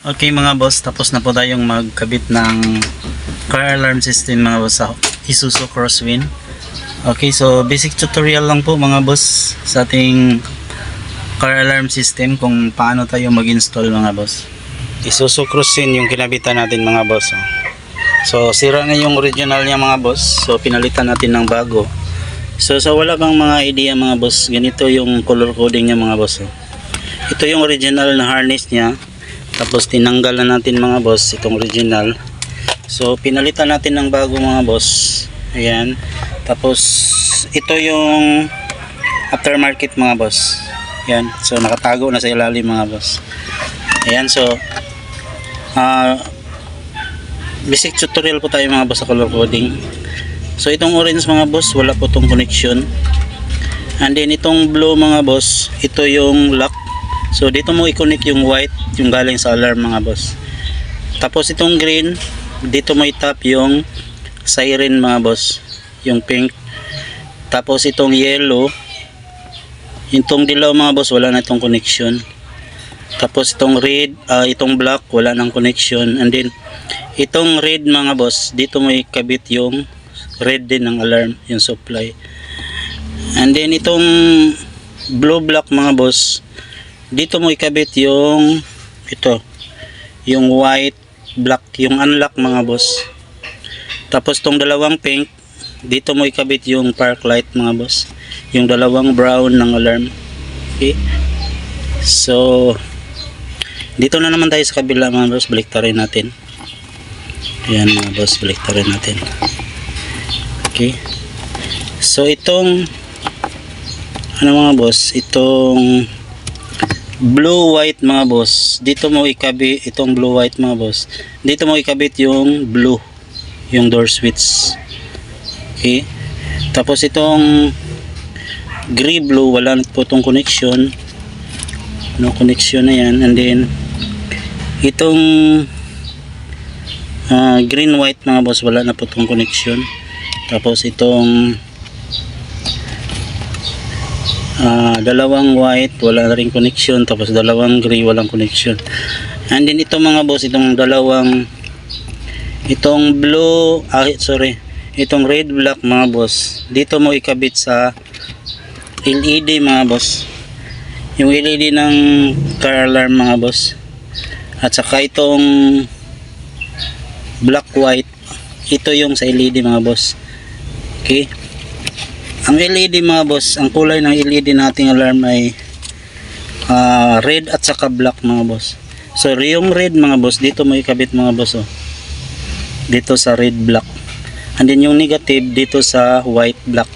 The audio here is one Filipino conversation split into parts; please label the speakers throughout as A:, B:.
A: Okay mga boss, tapos na po tayong magkabit ng car alarm system mga boss sa Isuzu Crosswind. Okay, so basic tutorial lang po mga boss sa ating car alarm system kung paano tayo mag-install mga boss. Isuzu Crosswind yung kinabitan natin mga boss. oh. So sira na yung original niya mga boss, so pinalitan natin ng bago. So sa wala bang mga idea mga boss, ganito yung color coding niya mga boss. oh. Ito yung original na harness niya. Tapos tinanggal na natin mga boss itong original. So pinalitan natin ng bago mga boss. Ayan. Tapos ito yung aftermarket mga boss. Ayan. So nakatago na sa ilalim mga boss. Ayan. So ah basic tutorial po tayo mga boss sa color coding. So itong orange mga boss wala po tong connection. And then itong blue mga boss, ito yung lock So dito mo i-connect yung white, yung galing sa alarm mga boss. Tapos itong green, dito mo i-tap yung siren mga boss, yung pink. Tapos itong yellow, itong dilaw mga boss, wala na itong connection. Tapos itong red, ah, itong black, wala nang connection. And then itong red mga boss, dito mo ikabit yung red din ng alarm, yung supply. And then itong blue black mga boss, dito mo ikabit yung ito. Yung white black yung unlock mga boss. Tapos tong dalawang pink dito mo ikabit yung park light mga boss. Yung dalawang brown ng alarm. Okay? So dito na naman tayo sa kabila mga boss. Baliktarin natin. Ayan mga boss. Baliktarin natin. Okay? So itong ano mga boss? Itong blue white mga boss. Dito mo ikabit itong blue white mga boss. Dito mo ikabit yung blue yung door switch. Okay? Tapos itong gray blue wala na po itong connection. No connection na yan. And then itong ah, green white mga boss wala na po itong connection. Tapos itong Ah, dalawang white, wala na rin connection. Tapos dalawang gray, walang connection. And then ito mga boss, itong dalawang itong blue, ah, sorry, itong red black mga boss. Dito mo ikabit sa LED mga boss. Yung LED ng car alarm mga boss. At saka itong black white, ito yung sa LED mga boss. Okay? Ang LED mga boss, ang kulay ng LED nating alarm ay ah, red at saka black mga boss. So yung red mga boss, dito mo ikabit mga boss oh. Dito sa red black. And then yung negative dito sa white black.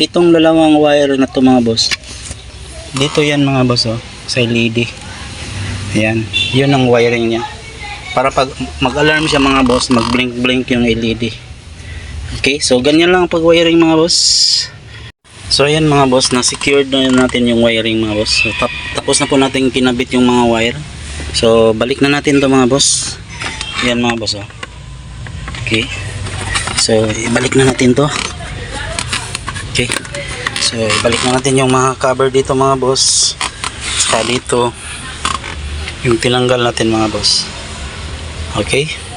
A: Pitong dalawang wire na to mga boss. Dito yan mga boss oh, sa LED. Ayan, yun ang wiring niya. Para pag mag-alarm siya mga boss, mag-blink-blink yung LED. Okay, so ganyan lang ang pag-wiring mga boss. So ayan mga boss, na-secured na natin yung wiring mga boss. So, tap- tapos na po natin kinabit yung mga wire. So balik na natin to mga boss. Ayan mga boss oh. Okay. So ibalik na natin to. Okay. So ibalik na natin yung mga cover dito mga boss. Saka dito yung tinanggal natin mga boss. Okay.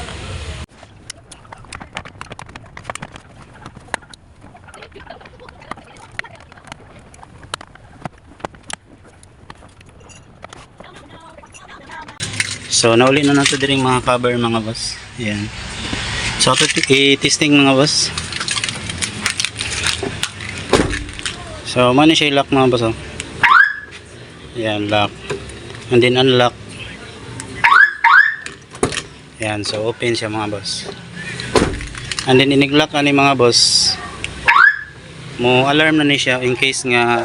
A: So nauli na nato diri mga cover mga boss. Ayan. So ito i-testing mga boss. So man siya lock mga boss oh. Ayan lock. And then unlock. Ayan so open siya mga boss. And then iniglock ani mga boss. Mo alarm na ni siya in case nga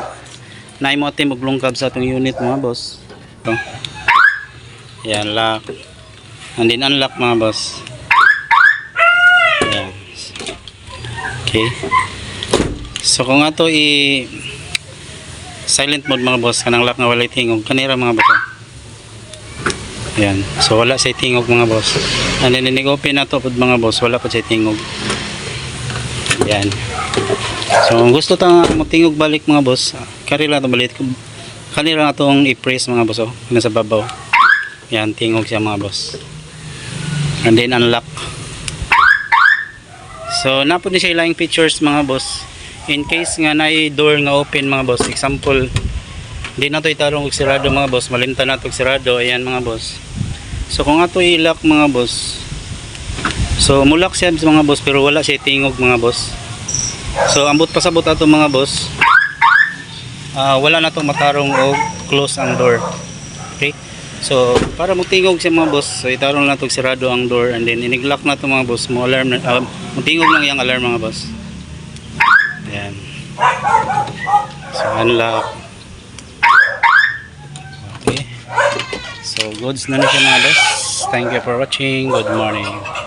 A: na mo ati maglungkab sa atong unit mga boss. Ito. Yan, lock. And then unlock mga boss. Yan. Okay. So kung ato i silent mode mga boss, kanang lock nga walay tingog, kanira mga boss. ah. Yan. So wala sa tingog mga boss. And then inig-open na to pod mga boss, wala pa sa tingog. Yan. So kung gusto ta mo tingog balik mga boss, kari lang to balik. Kanira na itong i-press mga boss oh, sa babaw. Yan, tingog siya mga boss. And then unlock. So, napod ni siya ilang features mga boss. In case nga na door nga open mga boss. Example, di na to itarong og sirado mga boss. Malimta na to og sirado. Ayan mga boss. So, kung ato i-lock mga boss. So, mulak siya mga boss pero wala siya tingog mga boss. So, ambot pasabot ato mga boss. Ah, wala na to matarong og close ang door. Okay? So, para magtingog siya mga boss, so itarong na itong sirado ang door and then iniglock na ito mga boss, mo alarm na, uh, magtingog lang yung alarm mga boss. Ayan. So, unlock. Okay. So, goods na na siya mga boss. Thank you for watching. Good morning.